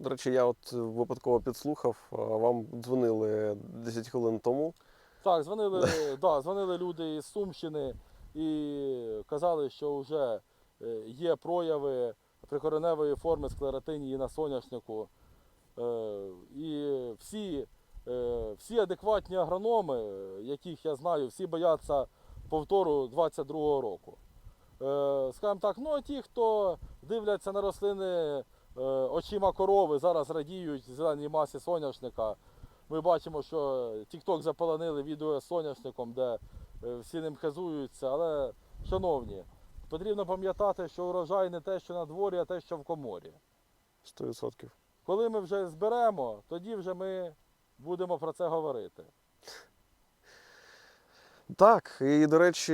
До речі, я от випадково підслухав, вам дзвонили 10 хвилин тому. Так, дзвонили, да, дзвонили люди із Сумщини і казали, що вже е, є прояви прикореневої форми склеротинії на соняшнику. Е, І всі, е, всі адекватні агрономи, яких я знаю, всі бояться повтору 22-го року. Е, Скажімо так, ну а ті, хто дивляться на рослини е, очима корови, зараз радіють зеленій масі соняшника. Ми бачимо, що TikTok заполонили відео з соняшником, де е, всі ним хизуються. Але, шановні, потрібно пам'ятати, що урожай не те, що на дворі, а те, що в коморі. 100%. Коли ми вже зберемо, тоді вже ми будемо про це говорити. Так, і до речі,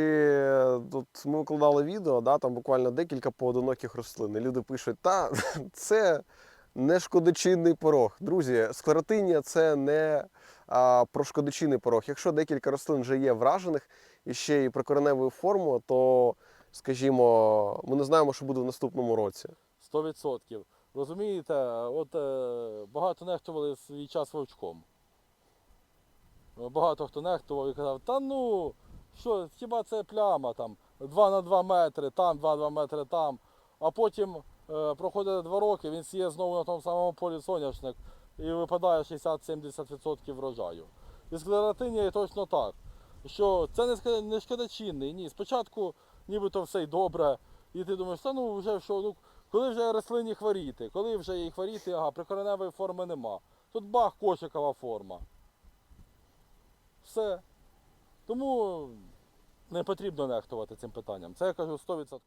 тут ми викладали відео, да, там буквально декілька поодиноких рослин. І люди пишуть, та це не шкодочинний порог. Друзі, склеротинія це не а, про шкодочинний порог. Якщо декілька рослин вже є вражених і ще й прикореневою формою, то, скажімо, ми не знаємо, що буде в наступному році. 100%. Розумієте, от е, багато нехтували свій час вовчком. Багато хто нехтував і казав, та ну, що, хіба це пляма там 2 на 2 метри, там 2-2 метри там. А потім е, проходить 2 роки, він сіє знову на тому самому полі соняшник і випадає 60-70% врожаю. І склеротинія точно так. Що це не шкодочинний. Ні. Спочатку нібито все й добре. І ти думаєш, та ну вже що, ну коли вже рослині хворіти, коли вже їй хворіти, ага, прикореневої форми нема. Тут бах, кошикова форма. Все. Тому не потрібно нехтувати цим питанням. Це я кажу 100%.